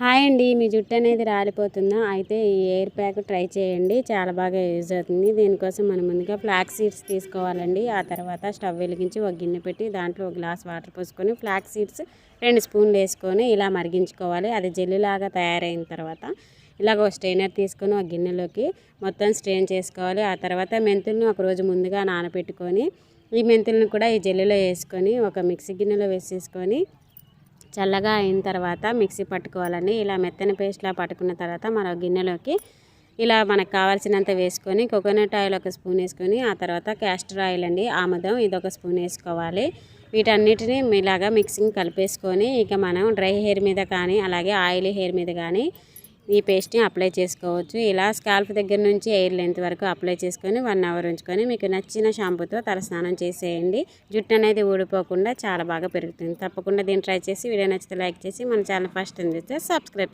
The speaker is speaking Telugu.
హాయ్ అండి. మీ జుట్టు అనేది రాలిపోతుందా? అయితే ఈ ఎయిర్ ప్యాక్ ట్రై చేయండి. చాలా బాగా యూజ్ అవుతుంది. దీనికోసం మనం ముందుగా ఫ్లాక్ సీడ్స్ తీసుకోవాలండి. ఆ తర్వాత స్టవ్ వెలిగించి ఒక గిన్నె పెట్టి దాంట్లో ఒక గ్లాస్ వాటర్ పోసుకొని ఫ్లాక్ సీడ్స్ రెండు స్పూన్లు వేసుకొని ఇలా మరిగించుకోవాలి. అది జెల్లులాగా తయారైన తర్వాత ఇలాగ ఒక స్ట్రైనర్ తీసుకొని ఒక గిన్నెలోకి మొత్తం స్ట్రెయిన్ చేసుకోవాలి. ఆ తర్వాత మెంతులను ఒక రోజు ముందుగా నానబెట్టుకొని ఈ మెంతులను కూడా ఈ జెల్లులో వేసుకొని ఒక మిక్సీ గిన్నెలో వేసేసుకొని చల్లగా అయిన తర్వాత మిక్సీ పట్టుకోవాలండి. ఇలా మెత్తని పేస్ట్లా పట్టుకున్న తర్వాత మరో గిన్నెలోకి ఇలా మనకు కావాల్సినంత వేసుకొని కోకోనట్ ఆయిల్ ఒక స్పూన్ వేసుకొని ఆ తర్వాత క్యాస్టర్ ఆయిల్ అండి ఆముదం ఇది ఒక స్పూన్ వేసుకోవాలి. వీటన్నిటిని ఇలాగా మిక్సింగ్ కలిపేసుకొని ఇక మనం డ్రై హెయిర్ మీద కానీ అలాగే ఆయిల్ హెయిర్ మీద కానీ ఈ పేస్ట్ని అప్లై చేసుకోవచ్చు. ఇలా స్కాల్ఫ్ దగ్గర నుంచి ఎయిర్ లెంత్ వరకు అప్లై చేసుకొని వన్ అవర్ ఉంచుకొని మీకు నచ్చిన షాంపూతో తలస్నానం చేసేయండి. జుట్టు అనేది ఊడిపోకుండా చాలా బాగా పెరుగుతుంది. తప్పకుండా దీన్ని ట్రై చేసి వీడియో నచ్చితే లైక్ చేసి మన ఛానల్ ఫస్ట్ అందిస్తే సబ్స్క్రైబ్